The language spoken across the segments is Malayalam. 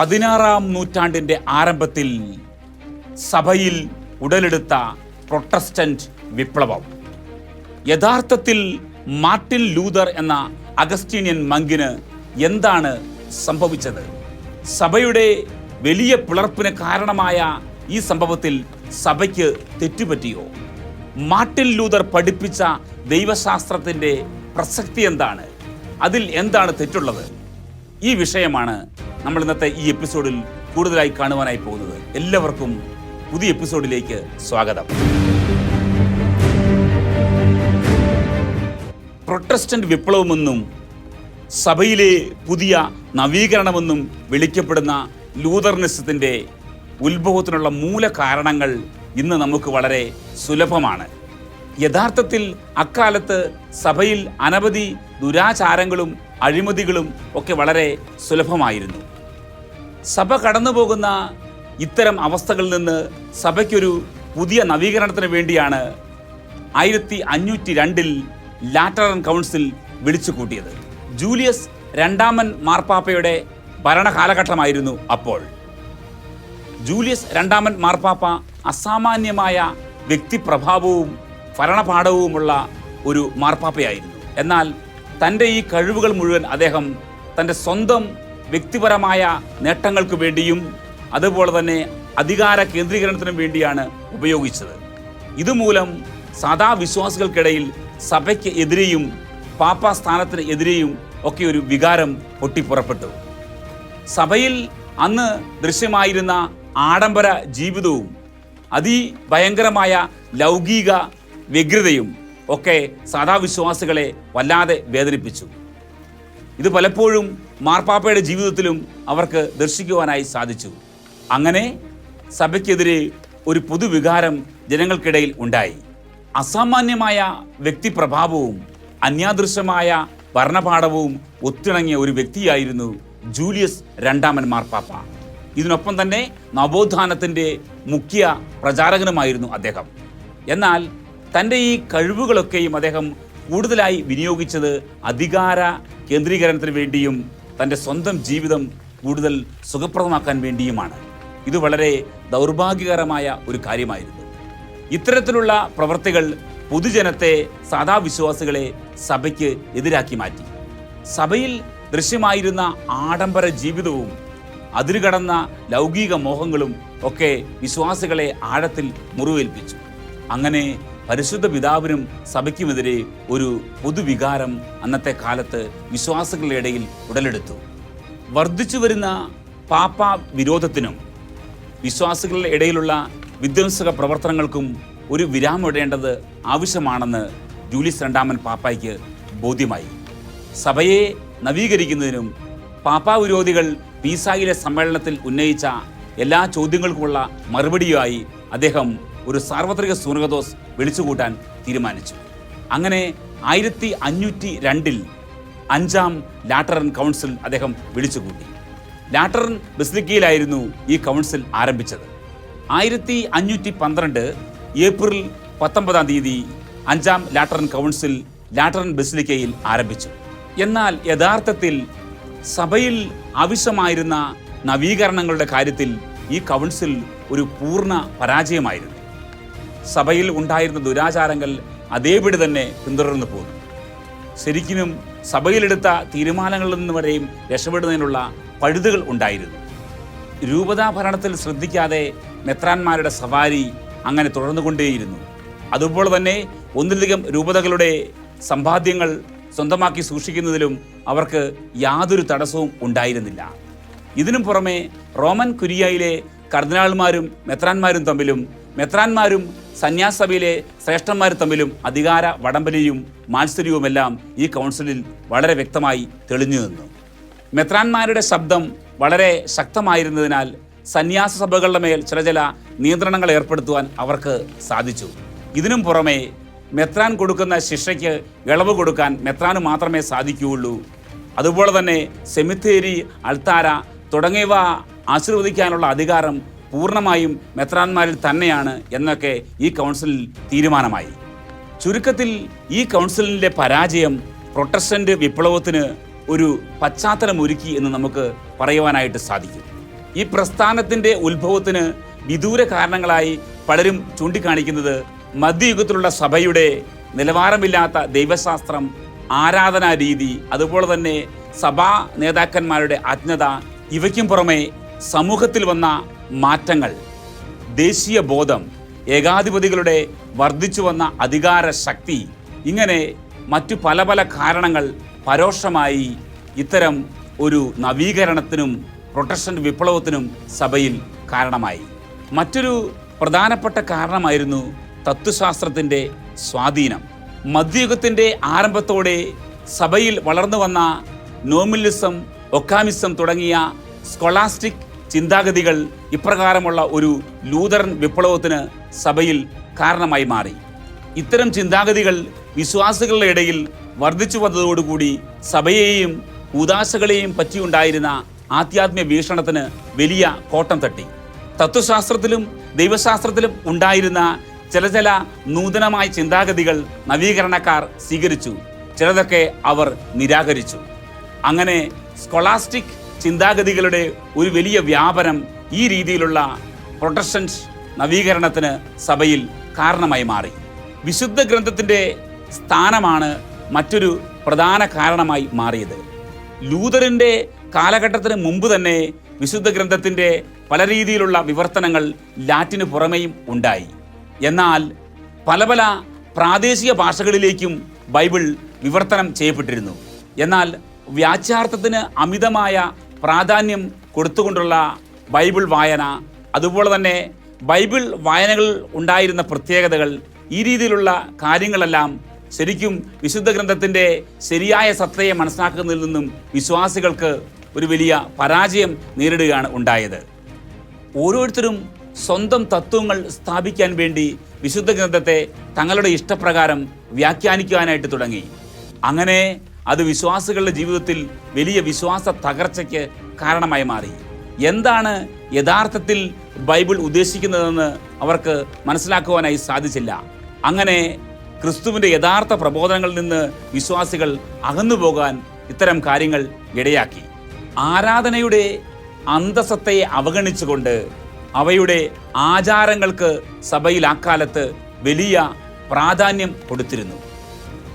പതിനാറാം നൂറ്റാണ്ടിന്റെ ആരംഭത്തിൽ സഭയിൽ ഉടലെടുത്ത പ്രൊട്ടസ്റ്റന്റ് വിപ്ലവം. യഥാർത്ഥത്തിൽ മാർട്ടിൻ ലൂതർ എന്ന അഗസ്റ്റീനിയൻ മങ്കിന് എന്താണ് സംഭവിച്ചത്? സഭയുടെ വലിയ പിളർപ്പിന് കാരണമായ ഈ സംഭവത്തിൽ സഭയ്ക്ക് തെറ്റുപറ്റിയോ? മാർട്ടിൻ ലൂതർ പഠിപ്പിച്ച ദൈവശാസ്ത്രത്തിന്റെ പ്രസക്തി എന്താണ്? അതിൽ എന്താണ് തെറ്റുള്ളത്? ഈ വിഷയമാണ് നമ്മൾ ഇന്നത്തെ ഈ എപ്പിസോഡിൽ കൂടുതലായി കാണുവാനായി പോകുന്നത് എല്ലാവർക്കും പുതിയ എപ്പിസോഡിലേക്ക് സ്വാഗതം. പ്രൊട്ടസ്റ്റന്റ് വിപ്ലവമെന്നും സഭയിലെ പുതിയ നവീകരണമെന്നും വിളിക്കപ്പെടുന്ന ലൂതർനിസത്തിന്റെ ഉത്ഭവത്തിനുള്ള മൂല കാരണങ്ങൾ ഇന്ന് നമുക്ക് വളരെ സുലഭമാണ്. യഥാർത്ഥത്തിൽ അക്കാലത്ത് സഭയിൽ അനവധി ദുരാചാരങ്ങളും അഴിമതികളും ഒക്കെ വളരെ സുലഭമായിരുന്നു. സഭ കടന്നുപോകുന്ന ഇത്തരം അവസ്ഥകളിൽ നിന്ന് സഭയ്ക്കൊരു പുതിയ നവീകരണത്തിന് വേണ്ടിയാണ് ആയിരത്തി അഞ്ഞൂറ്റി രണ്ടിൽ ലാറ്ററൻ കൗൺസിൽ വിളിച്ചു കൂട്ടിയത്. ജൂലിയസ് രണ്ടാമൻ മാർപ്പാപ്പയുടെ ഭരണകാലഘട്ടമായിരുന്നു അപ്പോൾ. ജൂലിയസ് രണ്ടാമൻ മാർപ്പാപ്പ അസാമാന്യമായ വ്യക്തിപ്രഭാവവും ഭരണപാഠവുമുള്ള ഒരു മാർപ്പാപ്പയായിരുന്നു. എന്നാൽ തന്റെ ഈ കഴിവുകൾ മുഴുവൻ അദ്ദേഹം തന്റെ സ്വന്തം വ്യക്തിപരമായ നേട്ടങ്ങൾക്ക് വേണ്ടിയും അതുപോലെ തന്നെ അധികാര കേന്ദ്രീകരണത്തിനും വേണ്ടിയാണ് ഉപയോഗിച്ചത്. ഇതുമൂലം സാധാ വിശ്വാസികൾക്കിടയിൽ സഭയ്ക്ക് എതിരെയും പാപ്പ സ്ഥാനത്തിന് എതിരെയും ഒക്കെ ഒരു വികാരം പൊട്ടിപ്പുറപ്പെട്ടു. സഭയിൽ അന്ന് ദൃശ്യമായിരുന്ന ആഡംബര ജീവിതവും അതിഭയങ്കരമായ ലൗകിക വ്യഗ്രതയും ഒക്കെ സാധാ വിശ്വാസികളെ വല്ലാതെ വേദനിപ്പിച്ചു. ഇത് പലപ്പോഴും മാർപ്പാപ്പയുടെ ജീവിതത്തിലും അവർക്ക് ദർശിക്കുവാനായി സാധിച്ചു. അങ്ങനെ സഭയ്ക്കെതിരെ ഒരു പൊതുവികാരം ജനങ്ങൾക്കിടയിൽ ഉണ്ടായി. അസാമാന്യമായ വ്യക്തിപ്രഭാവവും അന്യാദൃശ്യമായ ഭരണപാഠവും ഒത്തിണങ്ങിയ ഒരു വ്യക്തിയായിരുന്നു ജൂലിയസ് രണ്ടാമൻ മാർപ്പാപ്പ. ഇതിനൊപ്പം തന്നെ നവോത്ഥാനത്തിന്റെ മുഖ്യ പ്രചാരകനുമായിരുന്നു അദ്ദേഹം. എന്നാൽ തന്റെ ഈ കഴിവുകളൊക്കെയും അദ്ദേഹം കൂടുതലായി വിനിയോഗിച്ചത് അധികാര കേന്ദ്രീകരണത്തിന് വേണ്ടിയും തന്റെ സ്വന്തം ജീവിതം കൂടുതൽ സുഖപ്രദമാക്കാൻ വേണ്ടിയുമാണ്. ഇത് വളരെ ദൗർഭാഗ്യകരമായ ഒരു കാര്യമായിരുന്നു. ഇത്തരത്തിലുള്ള പ്രവർത്തികൾ പൊതുജനത്തെ സാധാ വിശ്വാസികളെ സഭയ്ക്ക് എതിരാക്കി മാറ്റി. സഭയിൽ ദൃശ്യമായിരുന്ന ആഡംബര ജീവിതവും അതിരുകടന്ന ലൗകിക മോഹങ്ങളും ഒക്കെ വിശ്വാസികളെ ആഴത്തിൽ മുറിവേൽപ്പിച്ചു. അങ്ങനെ പരിശുദ്ധ പിതാവിനും സഭയ്ക്കുമെതിരെ ഒരു പൊതുവികാരം അന്നത്തെ കാലത്ത് വിശ്വാസികളുടെ ഇടയിൽ ഉടലെടുത്തു. വർദ്ധിച്ചു വരുന്ന പാപ്പ വിരോധത്തിനും വിശ്വാസികളുടെ ഇടയിലുള്ള വിധ്വംസക പ്രവർത്തനങ്ങൾക്കും ഒരു വിരാമം ഇടേണ്ടത് ആവശ്യമാണെന്ന് ജൂലിസ് രണ്ടാമൻ പാപ്പായ്ക്ക് ബോധ്യമായി. സഭയെ നവീകരിക്കുന്നതിനും പാപ്പാ വിരോധികൾ പീസായിലെ സമ്മേളനത്തിൽ ഉന്നയിച്ച എല്ലാ ചോദ്യങ്ങൾക്കുമുള്ള മറുപടിയായി അദ്ദേഹം ഒരു സാർവത്രിക സൂനകദോസ് വിളിച്ചുകൂട്ടാൻ തീരുമാനിച്ചു. അങ്ങനെ ആയിരത്തി അഞ്ഞൂറ്റി രണ്ടിൽ അഞ്ചാം ലാറ്ററൻ കൗൺസിൽ അദ്ദേഹം വിളിച്ചുകൂട്ടി. ലാറ്ററൻ ബസിലിക്കയിലായിരുന്നു ഈ കൗൺസിൽ ആരംഭിച്ചത്. ആയിരത്തി അഞ്ഞൂറ്റി പന്ത്രണ്ട് ഏപ്രിൽ പത്തൊമ്പതാം തീയതി അഞ്ചാം ലാറ്ററൻ കൗൺസിൽ ലാറ്ററൻ ബസിലിക്കയിൽ ആരംഭിച്ചു. എന്നാൽ യഥാർത്ഥത്തിൽ സഭയിൽ ആവശ്യമായിരുന്ന നവീകരണങ്ങളുടെ കാര്യത്തിൽ ഈ കൗൺസിൽ ഒരു പൂർണ പരാജയമായിരുന്നു. സഭയിൽ ഉണ്ടായിരുന്ന ദുരാചാരങ്ങൾ അതേപടി തന്നെ പിന്തുടർന്നു പോകുന്നു. ശരിക്കും സഭയിലെടുത്ത തീരുമാനങ്ങളിൽ നിന്ന് വരെയും രക്ഷപ്പെടുന്നതിനുള്ള പഴുതുകൾ ഉണ്ടായിരുന്നു. രൂപതാ ഭരണത്തിൽ ശ്രദ്ധിക്കാതെ മെത്രാന്മാരുടെ സവാരി അങ്ങനെ തുടർന്നുകൊണ്ടേയിരുന്നു. അതുപോലെ തന്നെ ഒന്നിലധികം രൂപതകളുടെ സമ്പാദ്യങ്ങൾ സ്വന്തമാക്കി സൂക്ഷിക്കുന്നതിലും അവർക്ക് യാതൊരു തടസ്സവും ഉണ്ടായിരുന്നില്ല. ഇതിനു പുറമെ റോമൻ കുരിയയിലെ കർദിനാൾമാരും മെത്രാന്മാരും തമ്മിലും മെത്രാന്മാരും സന്യാസഭയിലെ ശ്രേഷ്ഠന്മാരും തമ്മിലും അധികാര വടംവലിയും മാത്സര്യവുമെല്ലാം ഈ കൗൺസിലിൽ വളരെ വ്യക്തമായി തെളിഞ്ഞു നിന്നു. മെത്രാന്മാരുടെ ശബ്ദം വളരെ ശക്തമായിരുന്നതിനാൽ സന്യാസ സഭകളുടെ മേൽ ചില ചില നിയന്ത്രണങ്ങൾ ഏർപ്പെടുത്തുവാൻ അവർക്ക് സാധിച്ചു. ഇതിനും പുറമെ മെത്രാൻ കൊടുക്കുന്ന ശിക്ഷയ്ക്ക് ഇളവ് കൊടുക്കാൻ മെത്രാന് മാത്രമേ സാധിക്കുകയുള്ളൂ. അതുപോലെ തന്നെ സെമിത്തേരി അൾത്താര തുടങ്ങിയവ ആശീർവദിക്കാനുള്ള അധികാരം പൂർണമായും മെത്രാന്മാരിൽ തന്നെയാണ് എന്നൊക്കെ ഈ കൗൺസിലിൽ തീരുമാനമായി. ചുരുക്കത്തിൽ ഈ കൗൺസിലിന്റെ പരാജയം പ്രൊട്ടസ്റ്റന്റ് വിപ്ലവത്തിന് ഒരു പശ്ചാത്തലമൊരുക്കി എന്ന് നമുക്ക് പറയുവാനായിട്ട് സാധിക്കും. ഈ പ്രസ്ഥാനത്തിന്റെ ഉത്ഭവത്തിന് വിദൂര കാരണങ്ങളായി പലരും ചൂണ്ടിക്കാണിക്കുന്നത് മധ്യയുഗത്തിലുള്ള സഭയുടെ നിലവാരമില്ലാത്ത ദൈവശാസ്ത്രം ആരാധനാ രീതി അതുപോലെ തന്നെ സഭാ നേതാക്കന്മാരുടെ അജ്ഞത ഇവയ്ക്കും പുറമെ സമൂഹത്തിൽ വന്ന മാറ്റങ്ങൾ ദേശീയ ബോധം ഏകാധിപതികളുടെ വർദ്ധിച്ചു വന്ന അധികാര ശക്തി ഇങ്ങനെ മറ്റു പല പല കാരണങ്ങൾ പരോക്ഷമായി ഇത്തരം ഒരു നവീകരണത്തിനും പ്രൊട്ടക്ഷൻ വിപ്ലവത്തിനും സഭയിൽ കാരണമായി. മറ്റൊരു പ്രധാനപ്പെട്ട കാരണമായിരുന്നു തത്വശാസ്ത്രത്തിന്റെ സ്വാധീനം. മധ്യയുഗത്തിന്റെ ആരംഭത്തോടെ സഭയിൽ വളർന്നു വന്ന നോമിലിസം ഒക്കാമിസം തുടങ്ങിയ സ്കൊളാസ്റ്റിക് ചിന്താഗതികൾ ഇപ്രകാരമുള്ള ഒരു ലൂതറൻ വിപ്ലവത്തിന് സഭയിൽ കാരണമായി മാറി. ഇത്തരം ചിന്താഗതികൾ വിശ്വാസികളുടെ ഇടയിൽ വർദ്ധിച്ചു വന്നതോടുകൂടി സഭയെയും ഉദാശകളെയും പറ്റിയുണ്ടായിരുന്ന ആധ്യാത്മിക വീക്ഷണത്തിന് വലിയ കോട്ടം തട്ടി. തത്വശാസ്ത്രത്തിലും ദൈവശാസ്ത്രത്തിലും ഉണ്ടായിരുന്ന ചില ചില നൂതനമായ ചിന്താഗതികൾ നവീകരണക്കാർ സ്വീകരിച്ചു. ചിലതൊക്കെ അവർ നിരാകരിച്ചു. അങ്ങനെ സ്കൊളാസ്റ്റിക് ചിന്താഗതികളുടെ ഒരു വലിയ വ്യാപനം ഈ രീതിയിലുള്ള പ്രൊട്ടസ്റ്റൻസ് നവീകരണത്തിന് സഭയിൽ കാരണമായി മാറി. വിശുദ്ധ ഗ്രന്ഥത്തിന്റെ സ്ഥാനമാണ് മറ്റൊരു പ്രധാന കാരണമായി മാറിയത്. ലൂതറിന്റെ കാലഘട്ടത്തിന് മുമ്പ് തന്നെ വിശുദ്ധ ഗ്രന്ഥത്തിന്റെ പല രീതിയിലുള്ള വിവർത്തനങ്ങൾ ലാറ്റിന് പുറമെയും ഉണ്ടായി. എന്നാൽ പല പല പ്രാദേശിക ഭാഷകളിലേക്കും ബൈബിൾ വിവർത്തനം ചെയ്യപ്പെട്ടിരുന്നു. എന്നാൽ വ്യാചാർത്ഥത്തിന് അമിതമായ പ്രാധാന്യം കൊടുത്തുകൊണ്ടുള്ള ബൈബിൾ വായന അതുപോലെ തന്നെ ബൈബിൾ വായനകൾ ഉണ്ടായിരുന്ന പ്രത്യേകതകൾ ഈ രീതിയിലുള്ള കാര്യങ്ങളെല്ലാം ശരിക്കും വിശുദ്ധ ഗ്രന്ഥത്തിന്റെ ശരിയായ സത്തയെ മനസ്സിലാക്കുന്നതിൽ നിന്നും വിശ്വാസികൾക്ക് ഒരു വലിയ പരാജയം നേരിടുകയാണ് ഉണ്ടായത്. ഓരോരുത്തരും സ്വന്തം തത്വങ്ങൾ സ്ഥാപിക്കാൻ വേണ്ടി വിശുദ്ധ ഗ്രന്ഥത്തെ തങ്ങളുടെ ഇഷ്ടപ്രകാരം വ്യാഖ്യാനിക്കുവാനായിട്ട് തുടങ്ങി. അങ്ങനെ അത് വിശ്വാസികളുടെ ജീവിതത്തിൽ വലിയ വിശ്വാസ തകർച്ചയ്ക്ക് കാരണമായി മാറി. എന്താണ് യഥാർത്ഥത്തിൽ ബൈബിൾ ഉദ്ദേശിക്കുന്നതെന്ന് അവർക്ക് മനസ്സിലാക്കുവാനായി സാധിച്ചില്ല. അങ്ങനെ ക്രിസ്തുവിന്റെ യഥാർത്ഥ പ്രബോധനങ്ങളിൽ നിന്ന് വിശ്വാസികൾ അകന്നുപോകാൻ ഇത്തരം കാര്യങ്ങൾ ഇടയാക്കി. ആരാധനയുടെ അന്തസത്തയെ അവഗണിച്ചുകൊണ്ട് അവയുടെ ആചാരങ്ങൾക്ക് സഭയിൽ അക്കാലത്ത് വലിയ പ്രാധാന്യം കൊടുത്തിരുന്നു.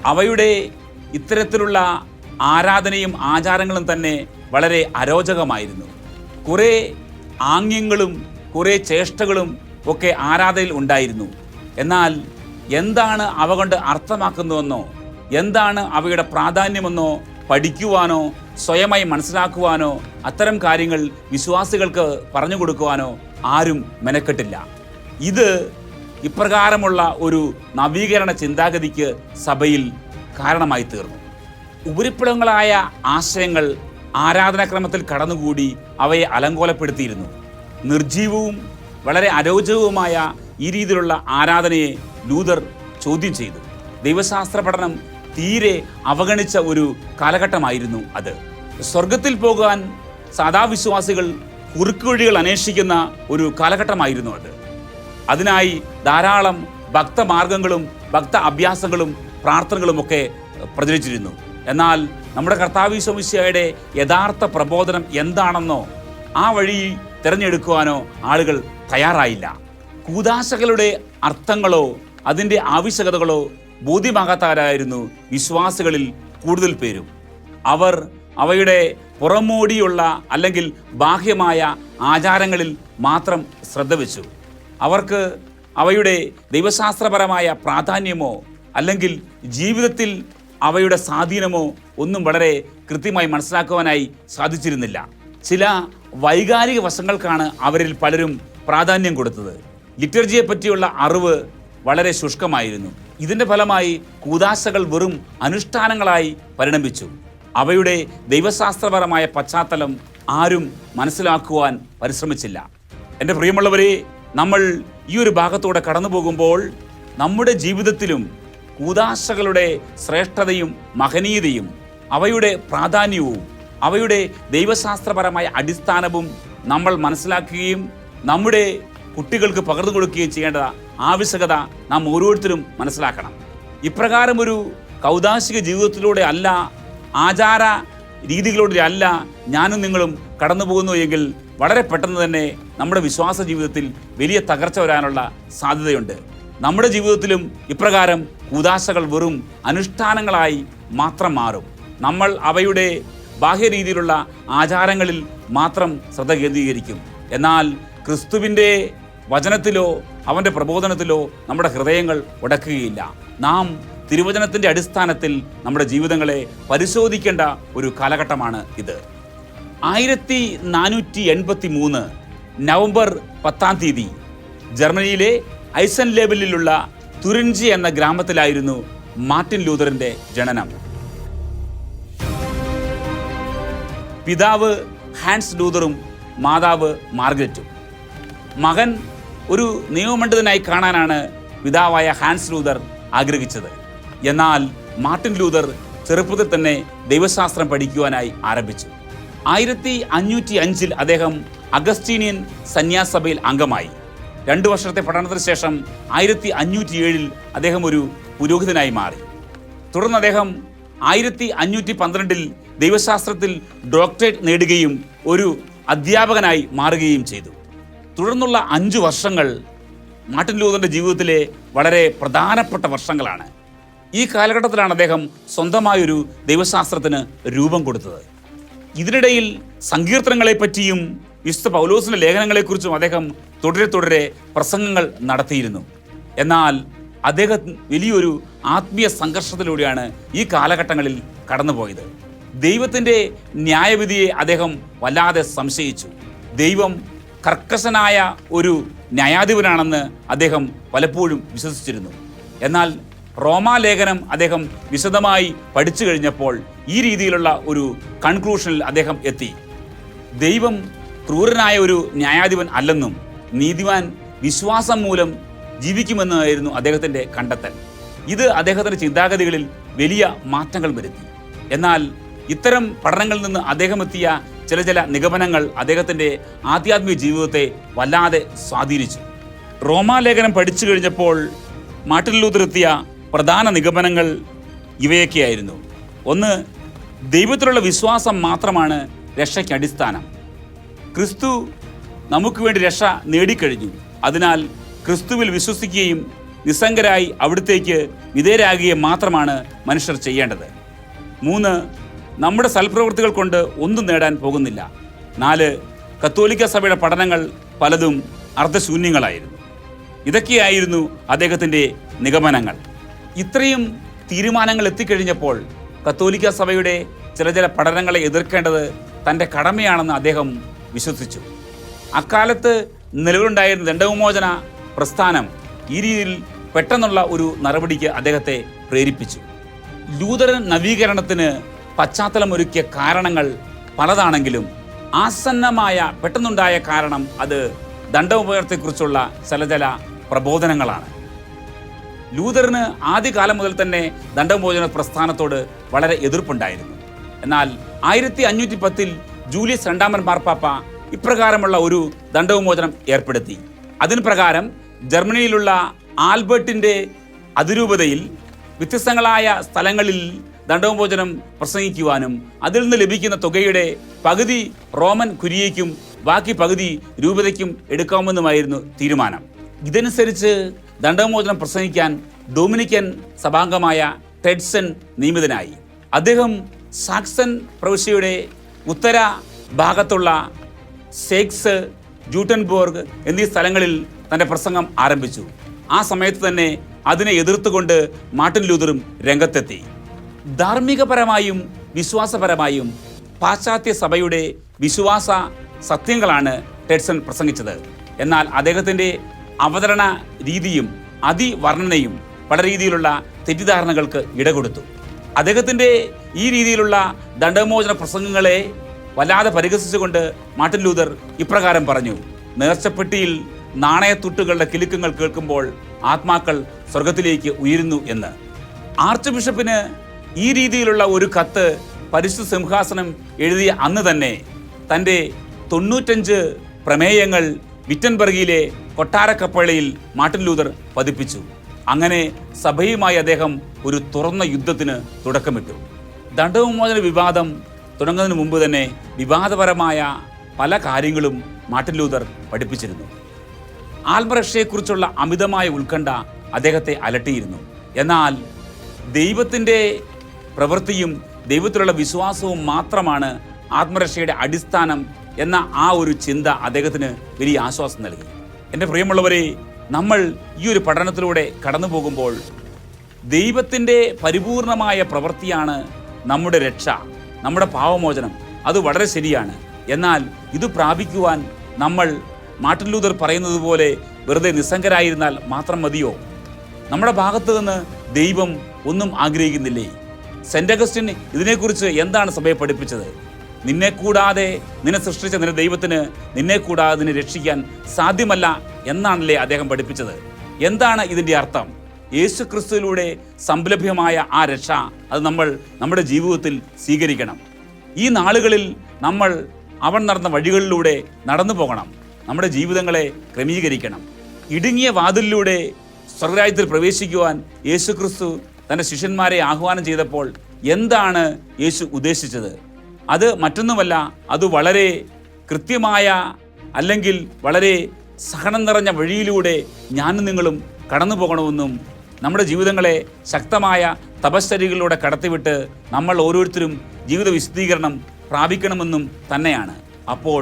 അവയുടെ ഇത്തരത്തിലുള്ള ആരാധനയും ആചാരങ്ങളും തന്നെ വളരെ അരോചകമായിരുന്നു. കുറേ ആംഗ്യങ്ങളും കുറേ ചേഷ്ടകളും ഒക്കെ ആരാധനയിൽ ഉണ്ടായിരുന്നു. എന്നാൽ എന്താണ് അവ കൊണ്ട് അർത്ഥമാക്കുന്നതെന്നോ എന്താണ് അവയുടെ പ്രാധാന്യമെന്നോ പഠിക്കുവാനോ സ്വയമായി മനസ്സിലാക്കുവാനോ അത്തരം കാര്യങ്ങൾ വിശ്വാസികൾക്ക് പറഞ്ഞു കൊടുക്കുവാനോ ആരും മെനക്കെട്ടില്ല. ഇത് ഇപ്രകാരമുള്ള ഒരു നവീകരണ ചിന്താഗതിക്ക് സഭയിൽ കാരണമായി തീർന്നു. ഉപരിപ്പിടങ്ങളായ ആശയങ്ങൾ ആരാധനാക്രമത്തിൽ കടന്നുകൂടി അവയെ അലങ്കോലപ്പെടുത്തിയിരുന്നു. നിർജീവവും വളരെ അരോചകവുമായ ഈ രീതിയിലുള്ള ആരാധനയെ ലൂതർ ചോദ്യം ചെയ്തു. ദൈവശാസ്ത്ര പഠനം തീരെ അവഗണിച്ച ഒരു കാലഘട്ടമായിരുന്നു അത്. സ്വർഗത്തിൽ പോകാൻ സദാവിശ്വാസികൾ കുറുക്കുവഴികൾ അന്വേഷിക്കുന്ന ഒരു കാലഘട്ടമായിരുന്നു അത്. അതിനായി ധാരാളം ഭക്തമാർഗങ്ങളും ഭക്ത അഭ്യാസങ്ങളും പ്രാർത്ഥനകളുമൊക്കെ പ്രചരിച്ചിരുന്നു. എന്നാൽ നമ്മുടെ കർത്താവിശ്വമിശയുടെ യഥാർത്ഥ പ്രബോധനം എന്താണെന്നോ ആ വഴി തിരഞ്ഞെടുക്കുവാനോ ആളുകൾ തയ്യാറായില്ല. കൂതാശകളുടെ അർത്ഥങ്ങളോ അതിന്റെ ആവശ്യകതകളോ ബോധ്യമാകാത്തവരായിരുന്നു വിശ്വാസികളിൽ കൂടുതൽ പേരും. അവർ അവയുടെ പുറമോടിയുള്ള അല്ലെങ്കിൽ ബാഹ്യമായ ആചാരങ്ങളിൽ മാത്രം ശ്രദ്ധ വെച്ചു അവർക്ക് അവയുടെ ദൈവശാസ്ത്രപരമായ പ്രാധാന്യമോ അല്ലെങ്കിൽ ജീവിതത്തിൽ അവയുടെ സ്വാധീനമോ ഒന്നും വളരെ കൃത്യമായി മനസ്സിലാക്കുവാനായി സാധിച്ചിരുന്നില്ല. ചില വൈകാരിക വശങ്ങൾക്കാണ് അവരിൽ പലരും പ്രാധാന്യം കൊടുത്തത്. ലിറ്റർജിയെ പറ്റിയുള്ള അറിവ് വളരെ ശുഷ്കമായിരുന്നു. ഇതിന്റെ ഫലമായി കൂതാശകൾ വെറും അനുഷ്ഠാനങ്ങളായി പരിണമിച്ചു. അവയുടെ ദൈവശാസ്ത്രപരമായ പശ്ചാത്തലം ആരും മനസ്സിലാക്കുവാൻ പരിശ്രമിച്ചില്ല. എന്റെ പ്രിയമുള്ളവരെ നമ്മൾ ഈ ഒരു ഭാഗത്തൂടെ കടന്നു പോകുമ്പോൾ നമ്മുടെ ജീവിതത്തിലും കൂതാശകളുടെ ശ്രേഷ്ഠതയും മഹനീയതയും അവയുടെ പ്രാധാന്യവും അവയുടെ ദൈവശാസ്ത്രപരമായ അടിസ്ഥാനവും നമ്മൾ മനസ്സിലാക്കുകയും നമ്മുടെ കുട്ടികൾക്ക് പകർന്നു കൊടുക്കുകയും ചെയ്യേണ്ട ആവശ്യകത നാം ഓരോരുത്തരും മനസ്സിലാക്കണം. ഇപ്രകാരം ഒരു കൗതാശിക ജീവിതത്തിലൂടെ അല്ല ആചാര രീതികളിലൂടെ അല്ല ഞാനും നിങ്ങളും കടന്നു പോകുന്നു എങ്കിൽ വളരെ പെട്ടെന്ന് തന്നെ നമ്മുടെ വിശ്വാസ ജീവിതത്തിൽ വലിയ തകർച്ച വരാനുള്ള സാധ്യതയുണ്ട്. നമ്മുടെ ജീവിതത്തിലും ഇപ്രകാരം കൂതാശകൾ വെറും അനുഷ്ഠാനങ്ങളായി മാത്രം മാറും. നമ്മൾ അവയുടെ ബാഹ്യ രീതിയിലുള്ള ആചാരങ്ങളിൽ മാത്രം ശ്രദ്ധ കേന്ദ്രീകരിക്കും. എന്നാൽ ക്രിസ്തുവിന്റെ വചനത്തിലോ അവന്റെ പ്രബോധനത്തിലോ നമ്മുടെ ഹൃദയങ്ങൾ ഉടക്കുകയില്ല. നാം തിരുവചനത്തിന്റെ അടിസ്ഥാനത്തിൽ നമ്മുടെ ജീവിതങ്ങളെ പരിശോധിക്കേണ്ട ഒരു കാലഘട്ടമാണ് ഇത്. ആയിരത്തി നാനൂറ്റി എൺപത്തി മൂന്ന് നവംബർ പത്താം തീയതി ജർമ്മനിയിലെ ഐസൻ ലേബലിലുള്ള തുരിഞ്ചി എന്ന ഗ്രാമത്തിലായിരുന്നു മാർട്ടിൻ ലൂതറിന്റെ ജനനം. പിതാവ് ഹാൻസ് ലൂതറും മാതാവ് മാർഗരറ്റും. മകൻ ഒരു നിയമപണ്ഡിതനായി കാണാനാണ് പിതാവായ ഹാൻസ് ലൂതർ ആഗ്രഹിച്ചത്. എന്നാൽ മാർട്ടിൻ ലൂതർ ചെറുപ്പത്തിൽ തന്നെ ദൈവശാസ്ത്രം പഠിക്കുവാനായി ആരംഭിച്ചു. ആയിരത്തി അഞ്ഞൂറ്റി അഞ്ചിൽ അദ്ദേഹം അഗസ്റ്റീനിയൻ സന്യാസഭയിൽ അംഗമായി. രണ്ടു വർഷത്തെ പഠനത്തിന് ശേഷം ആയിരത്തി അഞ്ഞൂറ്റി ഏഴിൽ അദ്ദേഹം ഒരു പുരോഹിതനായി മാറി. തുടർന്ന് അദ്ദേഹം ആയിരത്തി അഞ്ഞൂറ്റി പന്ത്രണ്ടിൽ ദൈവശാസ്ത്രത്തിൽ ഡോക്ടറേറ്റ് നേടുകയും ഒരു അധ്യാപകനായി മാറുകയും ചെയ്തു. തുടർന്നുള്ള അഞ്ച് വർഷങ്ങൾ മാർട്ടിൻ ലൂതറിന്റെ ജീവിതത്തിലെ വളരെ പ്രധാനപ്പെട്ട വർഷങ്ങളാണ്. ഈ കാലഘട്ടത്തിലാണ് അദ്ദേഹം സ്വന്തമായൊരു ദൈവശാസ്ത്രത്തിന് രൂപം കൊടുത്തത്. ഇതിനിടയിൽ സങ്കീർത്തനങ്ങളെപ്പറ്റിയും വിശുദ്ധ പൗലോസിന്റെ ലേഖനങ്ങളെക്കുറിച്ചും അദ്ദേഹം തുടരെ തുടരെ പ്രസംഗങ്ങൾ നടത്തിയിരുന്നു. എന്നാൽ അദ്ദേഹം വലിയൊരു ആത്മീയ സംഘർഷത്തിലൂടെയാണ് ഈ കാലഘട്ടങ്ങളിൽ കടന്നുപോയത്. ദൈവത്തിന്റെ ന്യായവിധിയെ അദ്ദേഹം വല്ലാതെ സംശയിച്ചു. ദൈവം കർക്കശനായ ഒരു ന്യായാധിപനാണെന്ന് അദ്ദേഹം പലപ്പോഴും വിശ്വസിച്ചിരുന്നു. എന്നാൽ റോമാലേഖനം അദ്ദേഹം വിശദമായി പഠിച്ചു കഴിഞ്ഞപ്പോൾ ഈ രീതിയിലുള്ള ഒരു കൺക്ലൂഷനിൽ അദ്ദേഹം എത്തി. ദൈവം ക്രൂരനായ ഒരു ന്യായാധിപൻ അല്ലെന്നും നീതിവാൻ വിശ്വാസം മൂലം ജീവിക്കുമെന്നായിരുന്നു അദ്ദേഹത്തിന്റെ കണ്ടെത്തൽ. ഇത് അദ്ദേഹത്തിന്റെ ചിന്താഗതികളിൽ വലിയ മാറ്റങ്ങൾ വരുത്തി. എന്നാൽ ഇത്തരം പഠനങ്ങളിൽ നിന്ന് അദ്ദേഹം എത്തിയ ചില ചില നിഗമനങ്ങൾ അദ്ദേഹത്തിന്റെ ആധ്യാത്മിക ജീവിതത്തെ വല്ലാതെ സ്വാധീനിച്ചു. റോമാലേഖനം പഠിച്ചു കഴിഞ്ഞപ്പോൾ മാർട്ടിൻ പ്രധാന നിഗമനങ്ങൾ ഇവയൊക്കെയായിരുന്നു. ഒന്ന് ദൈവത്തിലുള്ള വിശ്വാസം മാത്രമാണ് രക്ഷയ്ക്ക് അടിസ്ഥാനം. ക്രിസ്തു നമുക്ക് വേണ്ടി രക്ഷ നേടിക്കഴിഞ്ഞു. അതിനാൽ ക്രിസ്തുവിൽ വിശ്വസിക്കുകയും നിസ്സംഗരായി അവിടുത്തേക്ക് വിധേയരാകുകയും മാത്രമാണ് മനുഷ്യർ ചെയ്യേണ്ടത്. മൂന്ന് നമ്മുടെ സൽപ്രവൃത്തികൾ കൊണ്ട് ഒന്നും നേടാൻ പോകുന്നില്ല. നാല് കത്തോലിക്ക സഭയുടെ പഠനങ്ങൾ പലതും അർദ്ധശൂന്യങ്ങളായിരുന്നു. ഇതൊക്കെയായിരുന്നു അദ്ദേഹത്തിന്റെ നിഗമനങ്ങൾ. ഇത്രയും തീരുമാനങ്ങൾ എത്തിക്കഴിഞ്ഞപ്പോൾ കത്തോലിക്ക സഭയുടെ ചില ചില പഠനങ്ങളെ എതിർക്കേണ്ടത് തന്റെ കടമയാണെന്ന് അദ്ദേഹം വിശ്വസിച്ചു. അക്കാലത്ത് നിലവിലുണ്ടായിരുന്ന ദണ്ഡവിമോചന പ്രസ്ഥാനം ഈ രീതിയിൽ പെട്ടെന്നുള്ള ഒരു നടപടിക്ക് അദ്ദേഹത്തെ പ്രേരിപ്പിച്ചു. ലൂതരൻ നവീകരണത്തിന് പശ്ചാത്തലമൊരുക്കിയ കാരണങ്ങൾ പലതാണെങ്കിലും ആസന്നമായ പെട്ടെന്നുണ്ടായ കാരണം അത് ദണ്ഡോപകരണത്തെക്കുറിച്ചുള്ള ചില ചില പ്രബോധനങ്ങളാണ്. ലൂതറിന് ആദ്യകാലം മുതൽ തന്നെ ദണ്ഡമോചന പ്രസ്ഥാനത്തോട് വളരെ എതിർപ്പുണ്ടായിരുന്നു. എന്നാൽ ആയിരത്തി അഞ്ഞൂറ്റി പത്തിൽ ജൂലിയസ് രണ്ടാമൻ മാർപ്പാപ്പ ഇപ്രകാരമുള്ള ഒരു ദണ്ഡവിമോചനം ഏർപ്പെടുത്തി. അതിന് പ്രകാരം ജർമ്മനിയിലുള്ള ആൽബർട്ടിന്റെ അതിരൂപതയിൽ വ്യത്യസ്തങ്ങളായ സ്ഥലങ്ങളിൽ ദണ്ഡവിമോചനം പ്രസംഗിക്കുവാനും അതിൽ നിന്ന് ലഭിക്കുന്ന തുകയുടെ പകുതി റോമൻ കുരിയയ്ക്കും ബാക്കി പകുതി രൂപതയ്ക്കും എടുക്കാമെന്നുമായിരുന്നു തീരുമാനം. ഇതനുസരിച്ച് ദണ്ഡവിമോചനം പ്രസംഗിക്കാൻ ഡൊമിനിക്കൻ സഭാംഗമായ ടെഡ്സൺ നിയമിതനായി. അദ്ദേഹം സാക്സൺ പ്രവിശ്യയുടെ ഉത്തര ഭാഗത്തുള്ള സേക്സ് ജൂട്ടൻബോർഗ് എന്നീ സ്ഥലങ്ങളിൽ തന്റെ പ്രസംഗം ആരംഭിച്ചു. ആ സമയത്ത് തന്നെ അതിനെ എതിർത്തുകൊണ്ട് മാർട്ടിൻ ലൂതറും രംഗത്തെത്തി. ധാർമ്മികപരമായും വിശ്വാസപരമായും പാശ്ചാത്യ സഭയുടെ വിശ്വാസ സത്യങ്ങളാണ് ടെഡ്സൺ പ്രസംഗിച്ചത്. എന്നാൽ അദ്ദേഹത്തിന്റെ അവതരണ രീതിയും അതിവർണനയും പല രീതിയിലുള്ള തെറ്റിദ്ധാരണകൾക്ക് ഇടകൊടുത്തു. അദ്ദേഹത്തിന്റെ ഈ രീതിയിലുള്ള ദണ്ഡമോചന പ്രസംഗങ്ങളെ വല്ലാതെ പരിഹസിച്ചുകൊണ്ട് മാർട്ടിൻ ലൂതർ ഇപ്രകാരം പറഞ്ഞു നേർച്ചപ്പെട്ടിയിൽ നാണയത്തുട്ടുകളുടെ കിലുക്കങ്ങൾ കേൾക്കുമ്പോൾ ആത്മാക്കൾ സ്വർഗത്തിലേക്ക് ഉയരുന്നു എന്ന്. ആർച്ച് ബിഷപ്പിന് ഈ രീതിയിലുള്ള ഒരു കത്ത് പരിശുദ്ധ സിംഹാസനം എഴുതിയ അന്ന് തന്നെ തന്റെ തൊണ്ണൂറ്റഞ്ച് പ്രമേയങ്ങൾ വിറ്റൻബർഗിയിലെ കൊട്ടാരക്കപ്പളയിൽ മാർട്ടിൻ ലൂതർ പതിപ്പിച്ചു. അങ്ങനെ സഭയുമായി അദ്ദേഹം ഒരു തുറന്ന യുദ്ധത്തിന് തുടക്കമിട്ടു. ദണ്ഡവിമോചന വിവാദം തുടങ്ങുന്നതിന് മുമ്പ് തന്നെ വിവാദപരമായ പല കാര്യങ്ങളും മാർട്ടിൻ ലൂതർ പഠിപ്പിച്ചിരുന്നു. ആത്മരക്ഷയെക്കുറിച്ചുള്ള അമിതമായ ഉത്കണ്ഠ അദ്ദേഹത്തെ അലട്ടിയിരുന്നു. എന്നാൽ ദൈവത്തിന്റെ പ്രവൃത്തിയും ദൈവത്തിലുള്ള വിശ്വാസവും മാത്രമാണ് ആത്മരക്ഷയുടെ അടിസ്ഥാനം എന്ന ആ ഒരു ചിന്ത അദ്ദേഹത്തിന് വലിയ ആശ്വാസം നൽകി. എന്റെ പ്രിയമുള്ളവരെ നമ്മൾ ഈ ഒരു പഠനത്തിലൂടെ കടന്നു പോകുമ്പോൾ ദൈവത്തിന്റെ പരിപൂർണമായ പ്രവൃത്തിയാണ് നമ്മുടെ രക്ഷ. നമ്മുടെ പാവമോചനം അത് വളരെ ശരിയാണ്. എന്നാൽ ഇത് പ്രാപിക്കുവാൻ നമ്മൾ മാർട്ടിൻ ലൂതർ പറയുന്നത് പോലെ വെറുതെ നിസ്സംഗരായിരുന്നാൽ മാത്രം മതിയോ? നമ്മുടെ ഭാഗത്ത് നിന്ന് ദൈവം ഒന്നും ആഗ്രഹിക്കുന്നില്ലേ? സെന്റ് അഗസ്റ്റിൻ ഇതിനെക്കുറിച്ച് എന്താണ് സഭയെ പഠിപ്പിച്ചത്? നിന്നെ കൂടാതെ നിന്നെ സൃഷ്ടിച്ച നിന്റെ ദൈവത്തിന് നിന്നെ കൂടാതെ നിന്നെ രക്ഷിക്കാൻ സാധ്യമല്ല എന്നാണല്ലേ അദ്ദേഹം പഠിപ്പിച്ചത്? എന്താണ് ഇതിന്റെ അർത്ഥം? യേശു ക്രിസ്തുവിലൂടെ സംലഭ്യമായ ആ രക്ഷ അത് നമ്മൾ നമ്മുടെ ജീവിതത്തിൽ സ്വീകരിക്കണം. ഈ നാളുകളിൽ നമ്മൾ അവൻ നടന്ന വഴികളിലൂടെ നടന്നു പോകണം. നമ്മുടെ ജീവിതങ്ങളെ ക്രമീകരിക്കണം. ഇടുങ്ങിയ വാതിലിലൂടെ സ്വർഗരാജ്യത്തിൽ പ്രവേശിക്കുവാൻ യേശു ക്രിസ്തു തന്റെ ശിഷ്യന്മാരെ ആഹ്വാനം ചെയ്തപ്പോൾ എന്താണ് യേശു ഉദ്ദേശിച്ചത്? അത് മറ്റൊന്നുമല്ല അത് വളരെ കൃത്യമായ അല്ലെങ്കിൽ വളരെ സഹനം നിറഞ്ഞ വഴിയിലൂടെ ഞാനും നിങ്ങളും കടന്നു പോകണമെന്നും നമ്മുടെ ജീവിതങ്ങളെ ശക്തമായ തപശ്ചര്യകളിലൂടെ കടത്തിവിട്ട് നമ്മൾ ഓരോരുത്തരും ജീവിത വിശദീകരണം പ്രാപിക്കണമെന്നും തന്നെയാണ്. അപ്പോൾ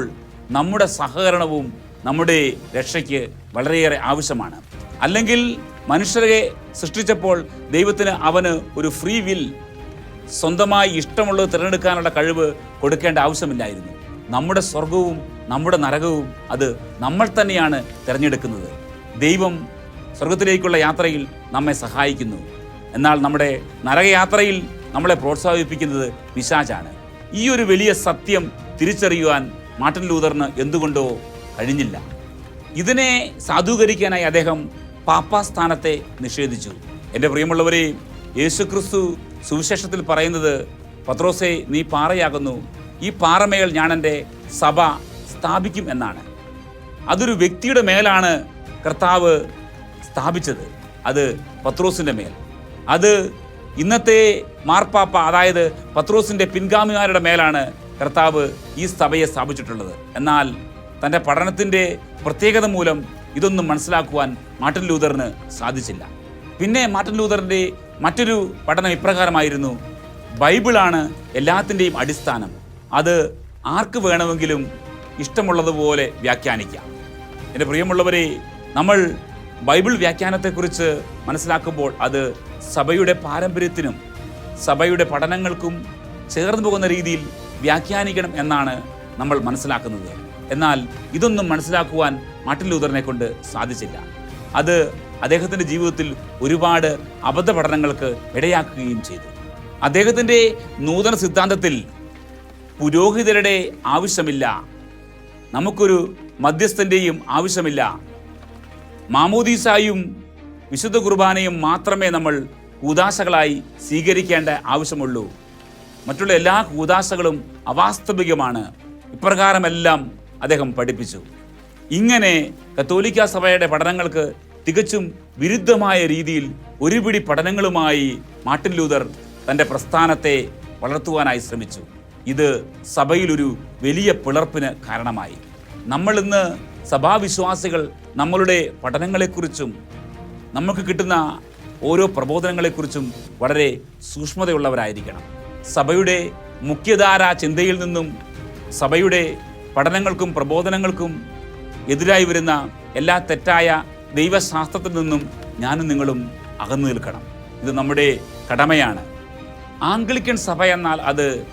നമ്മുടെ സഹകരണവും നമ്മുടെ രക്ഷയ്ക്ക് വളരെയേറെ ആവശ്യമാണ്. അല്ലെങ്കിൽ മനുഷ്യരെ സൃഷ്ടിച്ചപ്പോൾ ദൈവത്തിന് അവന് ഒരു ഫ്രീ വിൽ സ്വന്തമായി ഇഷ്ടമുള്ളത് തിരഞ്ഞെടുക്കാനുള്ള കഴിവ് കൊടുക്കേണ്ട ആവശ്യമില്ലായിരുന്നു. നമ്മുടെ സ്വർഗവും നമ്മുടെ നരകവും അത് നമ്മൾ തന്നെയാണ് തിരഞ്ഞെടുക്കുന്നത്. ദൈവം സ്വർഗത്തിലേക്കുള്ള യാത്രയിൽ നമ്മെ സഹായിക്കുന്നു. എന്നാൽ നമ്മുടെ നരകയാത്രയിൽ നമ്മളെ പ്രോത്സാഹിപ്പിക്കുന്നത് പിശാചാണ്. ഈ ഒരു വലിയ സത്യം തിരിച്ചറിയുവാൻ മാർട്ടിൻ ലൂതറിന് എന്തുകൊണ്ടോ കഴിഞ്ഞില്ല. ഇതിനെ സാധൂകരിക്കാനായി അദ്ദേഹം പാപ്പാസ്ഥാനത്തെ നിഷേധിച്ചു. എന്റെ പ്രിയമുള്ളവരെ യേശുക്രിസ്തു സുവിശേഷത്തിൽ പറയുന്നത് പത്രോസെ നീ പാറയാകുന്നു. ഈ പാറമേൽ ഞാൻ എന്റെ സഭ സ്ഥാപിക്കും എന്നാണ്. അതൊരു വ്യക്തിയുടെ മേലാണ് കർത്താവ് സ്ഥാപിച്ചത്. അത് പത്രോസിന്റെ മേൽ. അത് ഇന്നത്തെ മാർപ്പാപ്പ അതായത് പത്രോസിന്റെ പിൻഗാമിമാരുടെ മേലാണ് കർത്താവ് ഈ സഭയെ സ്ഥാപിച്ചിട്ടുള്ളത്. എന്നാൽ തന്റെ പഠനത്തിന്റെ പ്രത്യേകത മൂലം ഇതൊന്നും മനസ്സിലാക്കുവാൻ മാർട്ടിൻ ലൂതറിന് സാധിച്ചില്ല. പിന്നെ മാർട്ടിൻ ലൂതറിന്റെ മറ്റൊരു പഠനം ഇപ്രകാരമായിരുന്നു ബൈബിളാണ് എല്ലാത്തിന്റെയും അടിസ്ഥാനം. അത് ആർക്ക് വേണമെങ്കിലും ഇഷ്ടമുള്ളതുപോലെ വ്യാഖ്യാനിക്കാം. എന്റെ പ്രിയമുള്ളവരെ നമ്മൾ ബൈബിൾ വ്യാഖ്യാനത്തെക്കുറിച്ച് മനസ്സിലാക്കുമ്പോൾ അത് സഭയുടെ പാരമ്പര്യത്തിനും സഭയുടെ പഠനങ്ങൾക്കും ചേർന്നു പോകുന്ന രീതിയിൽ വ്യാഖ്യാനിക്കണം എന്നാണ് നമ്മൾ മനസ്സിലാക്കുന്നത്. എന്നാൽ ഇതൊന്നും മനസ്സിലാക്കുവാൻ മാർട്ടിൻ ലൂതറിനെ കൊണ്ട് സാധിച്ചില്ല. അത് അദ്ദേഹത്തിന്റെ ജീവിതത്തിൽ ഒരുപാട് അബദ്ധ പഠനങ്ങൾക്ക് ഇടയാക്കുകയും ചെയ്തു. അദ്ദേഹത്തിന്റെ നൂതന സിദ്ധാന്തത്തിൽ പുരോഹിതരുടെ ആവശ്യമില്ല. നമുക്കൊരു മധ്യസ്ഥന്റെയും ആവശ്യമില്ല. മാമോദീസായും വിശുദ്ധ കുർബാനയും മാത്രമേ നമ്മൾ കൂതാശകളായി സ്വീകരിക്കേണ്ട ആവശ്യമുള്ളൂ. മറ്റുള്ള എല്ലാ കൂതാശകളും അവാസ്തവികമാണ്. ഇപ്രകാരമെല്ലാം അദ്ദേഹം പഠിപ്പിച്ചു. ഇങ്ങനെ കത്തോലിക്ക സഭയുടെ പഠനങ്ങൾക്ക് തികച്ചും വിരുദ്ധമായ രീതിയിൽ ഒരുപിടി പഠനങ്ങളുമായി മാർട്ടിൻ ലൂതർ തന്റെ പ്രസ്ഥാനത്തെ വളർത്തുവാനായി ശ്രമിച്ചു. ഇത് സഭയിലൊരു വലിയ പിളർപ്പിന് കാരണമായി. നമ്മൾ ഇന്ന് സഭാവിശ്വാസികൾ നമ്മളുടെ പഠനങ്ങളെക്കുറിച്ചും നമുക്ക് കിട്ടുന്ന ഓരോ പ്രബോധനങ്ങളെക്കുറിച്ചും വളരെ സൂക്ഷ്മതയുള്ളവരായിരിക്കണം. സഭയുടെ മുഖ്യധാര ചിന്തയിൽ നിന്നും സഭയുടെ പഠനങ്ങൾക്കും പ്രബോധനങ്ങൾക്കും എതിരായി വരുന്ന എല്ലാ തെറ്റായ ദൈവശാസ്ത്രത്തിൽ നിന്നും ഞാനും നിങ്ങളും അകന്നു നിൽക്കണം. ഇത് നമ്മുടെ കടമയാണ്. ആംഗ്ലിക്കൻ സഭ എന്നാൽ അത്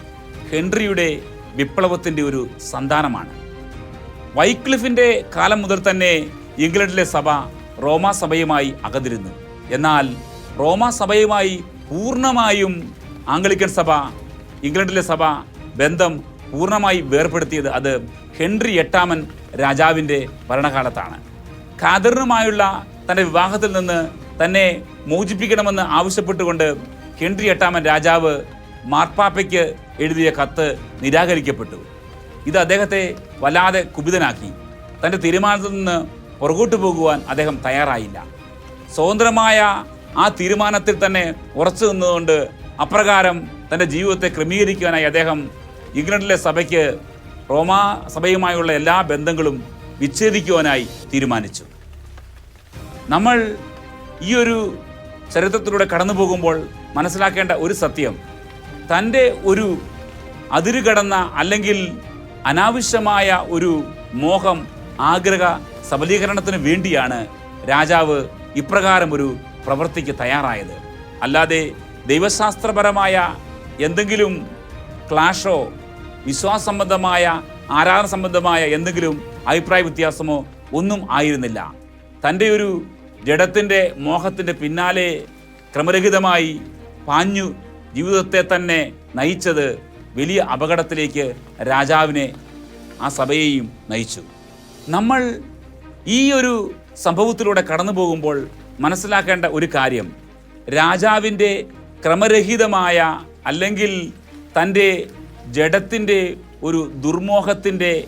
ഹെൻറിയുടെ വിപ്ലവത്തിന്റെ ഒരു സന്താനമാണ്. വൈക്ലിഫിന്റെ കാലം മുതൽ തന്നെ ഇംഗ്ലണ്ടിലെ സഭ റോമാ സഭയുമായി അകന്നിരുന്നു. എന്നാൽ റോമാ സഭയുമായി പൂർണമായും ആംഗ്ലിക്കൻ സഭ ഇംഗ്ലണ്ടിലെ സഭ ബന്ധം പൂർണമായി വേർപ്പെടുത്തിയത് അത് ഹെൻറി എട്ടാമൻ രാജാവിന്റെ ഭരണകാലത്താണ്. ഖാദറിനുമായുള്ള തന്റെ വിവാഹത്തിൽ നിന്ന് തന്നെ മോചിപ്പിക്കണമെന്ന് ആവശ്യപ്പെട്ടുകൊണ്ട് ഹെൻറി എട്ടാമൻ രാജാവ് മാർപ്പാപ്പയ്ക്ക് എഴുതിയ കത്ത് നിരാകരിക്കപ്പെട്ടു. ഇത് അദ്ദേഹത്തെ വല്ലാതെ കുപിതനാക്കി. തന്റെ തീരുമാനത്തിൽ നിന്ന് പുറകോട്ട് പോകുവാൻ അദ്ദേഹം തയ്യാറായില്ല. സ്വതന്ത്രമായ ആ തീരുമാനത്തിൽ തന്നെ ഉറച്ചു നിന്നുകൊണ്ട് അപ്രകാരം തന്റെ ജീവിതത്തെ ക്രമീകരിക്കുവാനായി അദ്ദേഹം ഇംഗ്ലണ്ടിലെ സഭയ്ക്ക് റോമാ സഭയുമായുള്ള എല്ലാ ബന്ധങ്ങളും വിച്ഛേദിക്കുവാനായി തീരുമാനിച്ചു. നമ്മൾ ഈ ഒരു ചരിത്രത്തിലൂടെ കടന്നു പോകുമ്പോൾ മനസ്സിലാക്കേണ്ട ഒരു സത്യം തന്റെ ഒരു അതിരുകടന്ന അല്ലെങ്കിൽ അനാവശ്യമായ ഒരു മോഹം ആഗ്രഹ സബലീകരണത്തിന് വേണ്ടിയാണ് രാജാവ് ഇപ്രകാരം ഒരു പ്രവൃത്തിക്ക് തയ്യാറായത്. അല്ലാതെ ദൈവശാസ്ത്രപരമായ എന്തെങ്കിലും ക്ലാഷോ വിശ്വാസ സംബന്ധമായ ആരാധന സംബന്ധമായ എന്തെങ്കിലും അഭിപ്രായ വ്യത്യാസമോ ഒന്നും ആയിരുന്നില്ല. തന്റെ ഒരു ജഡത്തിന്റെ മോഹത്തിന്റെ പിന്നാലെ ക്രമരഹിതമായി പാഞ്ഞു ജീവിതത്തെ തന്നെ നയിച്ചത് വലിയ അപകടത്തിലേക്ക് രാജാവിനെ ആ സഭയെയും നയിച്ചു. നമ്മൾ ഈ ഒരു സംഭവത്തിലൂടെ കടന്നു പോകുമ്പോൾ മനസ്സിലാക്കേണ്ട ഒരു കാര്യം. രാജാവിന്റെ ക്രമരഹിതമായ അല്ലെങ്കിൽ തന്റെ ജഡത്തിന്റെ ഒരു ദുർമോഹത്തിന്റെ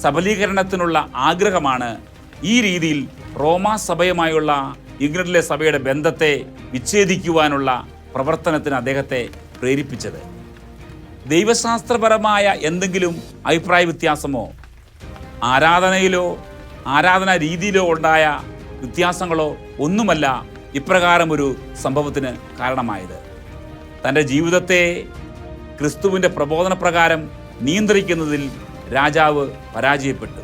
സബലീകരണത്തിനുള്ള ആഗ്രഹമാണ് ഈ രീതിയിൽ റോമാ സഭയുമായുള്ള ഇംഗ്ലണ്ടിലെ സഭയുടെ ബന്ധത്തെ വിച്ഛേദിക്കുവാനുള്ള പ്രവർത്തനത്തിന് അദ്ദേഹത്തെ പ്രേരിപ്പിച്ചത്. ദൈവശാസ്ത്രപരമായ എന്തെങ്കിലും അഭിപ്രായ വ്യത്യാസമോ? ആരാധനയിലോ ആരാധനാ രീതിയിലോ ഉണ്ടായ വ്യത്യാസങ്ങളോ ഒന്നുമല്ല ഇപ്രകാരം ഒരു സംഭവത്തിന് കാരണമായത്. തന്റെ ജീവിതത്തെ ക്രിസ്തുവിന്റെ പ്രബോധന പ്രകാരം നിയന്ത്രിക്കുന്നതിൽ രാജാവ് പരാജയപ്പെട്ടു.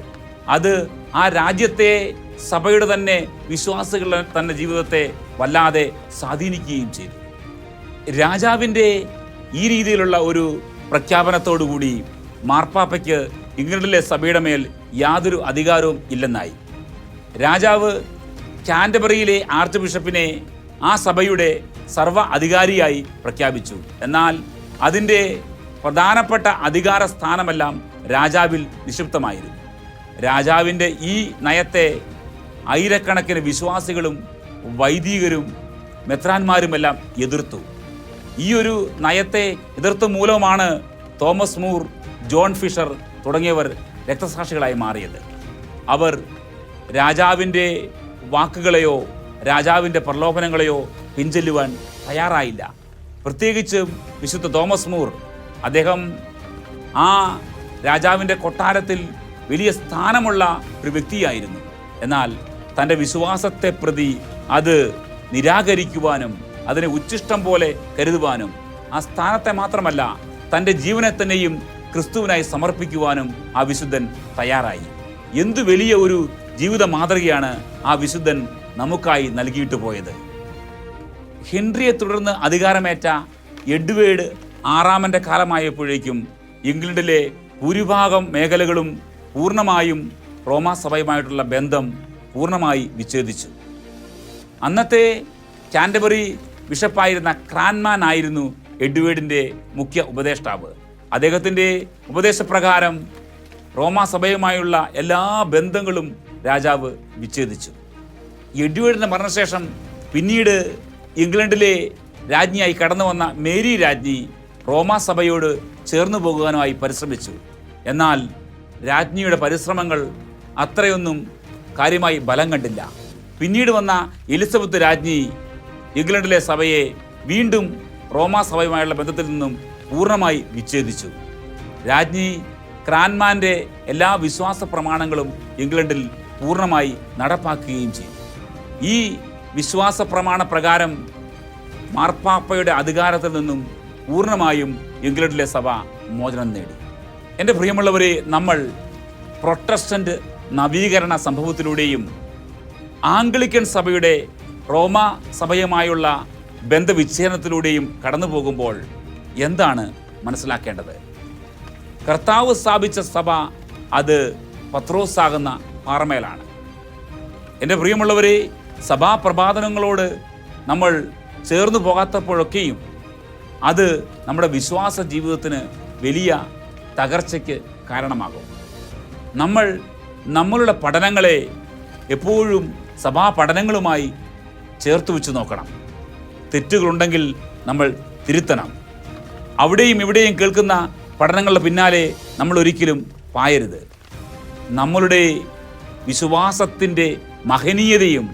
അത് ആ രാജ്യത്തെ സഭയുടെ തന്നെ വിശ്വാസികളുടെ തന്റെ ജീവിതത്തെ വല്ലാതെ സ്വാധീനിക്കുകയും ചെയ്തു. രാജാവിന്റെ ഈ രീതിയിലുള്ള ഒരു പ്രഖ്യാപനത്തോടുകൂടി മാർപ്പാപ്പയ്ക്ക് ഇംഗ്ലണ്ടിലെ സഭയുടെ മേൽ യാതൊരു അധികാരവും ഇല്ലെന്നായി. രാജാവ് കാൻഡബറിയിലെ ആർച്ച് ബിഷപ്പിനെ ആ സഭയുടെ സർവ അധികാരിയായി പ്രഖ്യാപിച്ചു. എന്നാൽ അതിന്റെ പ്രധാനപ്പെട്ട അധികാര സ്ഥാനമെല്ലാം രാജാവിൽ നിക്ഷിപ്തമായിരുന്നു. രാജാവിന്റെ ഈ നയത്തെ ആയിരക്കണക്കിന് വിശ്വാസികളും വൈദികരും മെത്രാന്മാരുമെല്ലാം എതിർത്തു. ഈ ഒരു നയത്തെ എതിർത്ത മൂലമാണ് തോമസ് മൂർ ജോൺ ഫിഷർ തുടങ്ങിയവർ രക്തസാക്ഷികളായി മാറിയത്. അവർ രാജാവിന്റെ വാക്കുകളെയോ രാജാവിന്റെ പ്രലോഭനങ്ങളെയോ പിൻചെല്ലുവാൻ തയ്യാറായില്ല. പ്രത്യേകിച്ചും വിശുദ്ധ തോമസ് മൂർ അദ്ദേഹം ആ രാജാവിന്റെ കൊട്ടാരത്തിൽ വലിയ സ്ഥാനമുള്ള ഒരു വ്യക്തിയായിരുന്നു. എന്നാൽ തന്റെ വിശ്വാസത്തെ പ്രതി അത് നിരാകരിക്കുവാനും അതിനെ ഉച്ഛിഷ്ടം പോലെ കരുതുവാനും ആ സ്ഥാനത്തെ മാത്രമല്ല തന്റെ ജീവനെ തന്നെയും ക്രിസ്തുവിനായി സമർപ്പിക്കുവാനും ആ വിശുദ്ധൻ തയ്യാറായി. എന്തു വലിയ ഒരു ജീവിത മാതൃകയാണ് ആ വിശുദ്ധൻ നമുക്കായി നൽകിയിട്ട് പോയത്. ഹെൻറിയെ തുടർന്ന് അധികാരമേറ്റ എഡ്വേഡ് ആറാമന്റെ കാലമായപ്പോഴേക്കും ഇംഗ്ലണ്ടിലെ ഭൂരിഭാഗം മേഖലകളും പൂർണമായും റോമാ സഭയുമായിട്ടുള്ള ബന്ധം പൂർണമായി വിച്ഛേദിച്ചു. അന്നത്തെ കാൻഡബറി ബിഷപ്പായിരുന്ന ക്രാൻമാൻ ആയിരുന്നു എഡ്വേർഡിന്റെ മുഖ്യ ഉപദേഷ്ടാവ്. അദ്ദേഹത്തിന്റെ ഉപദേശപ്രകാരം റോമാ സഭയുമായുള്ള എല്ലാ ബന്ധങ്ങളും രാജാവ് വിച്ഛേദിച്ചു. എഡ്വേർഡിന്റെ മരണശേഷം പിന്നീട് ഇംഗ്ലണ്ടിലെ രാജ്ഞിയായി കടന്നു വന്ന മേരി രാജ്ഞി റോമാ സഭയോട് ചേർന്നു പോകുവാനുമായി പരിശ്രമിച്ചു. എന്നാൽ രാജ്ഞിയുടെ പരിശ്രമങ്ങൾ അത്രയൊന്നും കാര്യമായി ബലം കണ്ടില്ല. പിന്നീട് വന്ന എലിസബത്ത് രാജ്ഞി ഇംഗ്ലണ്ടിലെ സഭയെ വീണ്ടും റോമാ സഭയുമായുള്ള ബന്ധത്തിൽ നിന്നും പൂർണമായി വിച്ഛേദിച്ചു. രാജ്ഞി ക്രാൻമാന്റെ എല്ലാ വിശ്വാസ പ്രമാണങ്ങളും ഇംഗ്ലണ്ടിൽ പൂർണമായി നടപ്പാക്കുകയും ചെയ്തു. ഈ വിശ്വാസ പ്രമാണ പ്രകാരം മാർപ്പാപ്പയുടെ അധികാരത്തിൽ നിന്നും പൂർണമായും ഇംഗ്ലണ്ടിലെ സഭ മോചനം നേടി. എന്റെ പ്രിയമുള്ളവരെ നമ്മൾ പ്രൊട്ടസ്റ്റന്റ് നവീകരണ സംഭവത്തിലൂടെയും ആംഗ്ലിക്കൻ സഭയുടെ റോമ സഭയുമായുള്ള ബന്ധവിച്ഛേദനത്തിലൂടെയും കടന്നു പോകുമ്പോൾ എന്താണ് മനസ്സിലാക്കേണ്ടത്? കർത്താവ് സ്ഥാപിച്ച സഭ അത് പത്രോസാകുന്ന പാറമേലാണ്. എന്റെ പ്രിയമുള്ളവരെ സഭാപ്രഭാതനങ്ങളോട് നമ്മൾ ചേർന്നു പോകാത്തപ്പോഴൊക്കെയും അത് നമ്മുടെ വിശ്വാസ ജീവിതത്തിന് വലിയ തകർച്ചയ്ക്ക് കാരണമാകും. നമ്മൾ നമ്മളുടെ പഠനങ്ങളെ എപ്പോഴും സഭാ പഠനങ്ങളുമായി ചേർത്ത് വെച്ച് നോക്കണം. തെറ്റുകളുണ്ടെങ്കിൽ നമ്മൾ തിരുത്തണം. അവിടെയും ഇവിടെയും കേൾക്കുന്ന പഠനങ്ങളുടെ പിന്നാലെ നമ്മൾ ഒരിക്കലും പായരുത്. നമ്മളുടെ വിശ്വാസത്തിന്റെ മഹനീയതയും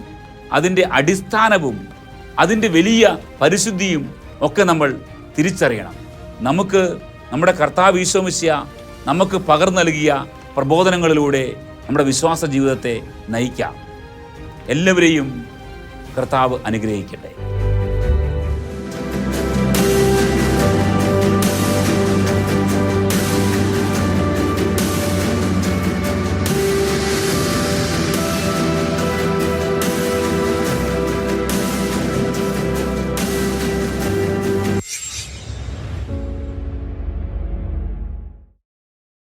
അതിന്റെ അടിസ്ഥാനവും അതിന്റെ വലിയ പരിശുദ്ധിയും ഒക്കെ നമ്മൾ തിരിച്ചറിയണം. നമുക്ക് നമ്മുടെ കർത്താവ് ഈശോമിശ്യ നമുക്ക് പകർന്നു നൽകിയ പ്രബോധനങ്ങളിലൂടെ നമ്മുടെ വിശ്വാസ ജീവിതത്തെ നയിക്കാം. എല്ലാവരെയും കർത്താവ് അനുഗ്രഹിക്കട്ടെ.